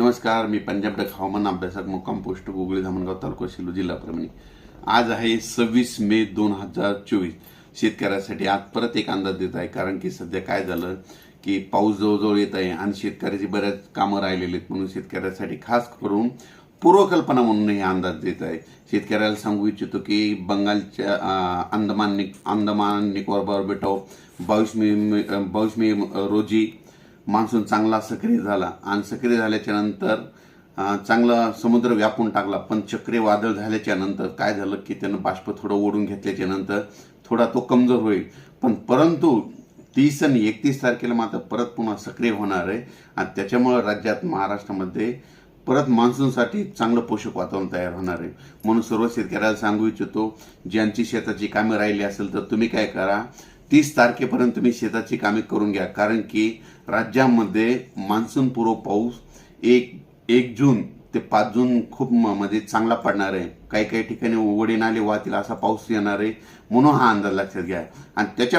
नमस्कार मी पंजाब डक हवामान अभ्यासक मुक्काम पोस्ट गुगळी धामणगाव तालुका शिलो जिल्हा परभणी. आज आहे सव्वीस मे दोन हजार चोवीस. शेतकऱ्यासाठी आज परत एक अंदाज देत आहे कारण की सध्या काय झालं की पाऊस जवळजवळ येत आहे आणि शेतकऱ्याची बऱ्याच कामं राहिलेली आहेत म्हणून शेतकऱ्यासाठी खास करून पूर्वकल्पना म्हणून हे अंदाज देत आहे. शेतकऱ्याला सांगू इच्छितो की बंगालच्या अंदमान निक अंदमान निकोबार बेटाव बावीस मे बावीस मे रोजी मान्सून चांगला सक्रिय झाला. आणि सक्रिय झाल्याच्यानंतर चांगला समुद्र व्यापून टाकला. पण चक्रीवादळ झाल्याच्यानंतर काय झालं की त्यानं बाष्प थोडं ओढून घेतल्याच्या नंतर थोडा तो कमजोर होईल. पण परंतु तीस आणि एकतीस तारखेला मात्र परत पुन्हा सक्रिय होणार आहे. आणि त्याच्यामुळं राज्यात महाराष्ट्रामध्ये परत मान्सूनसाठी चांगलं पोषक वातावरण तयार होणार आहे. म्हणून सर्व शेतकऱ्याला सांगू इच्छितो ज्यांची शेताची कामे राहिली असेल तर तुम्ही काय करा तीस तारखेपर्यंत तुम्ही शेताची कामे करून घ्या. कारण की राज्यामध्ये मान्सून पूर्व पाऊस एक एक जून ते पाच जून खूप म्हणजे चांगला पडणार आहे. काही काही ठिकाणी वडी नाले वाहतील असा पाऊस येणार आहे. म्हणून हा अंदाज लक्षात घ्या. आणि त्याच्या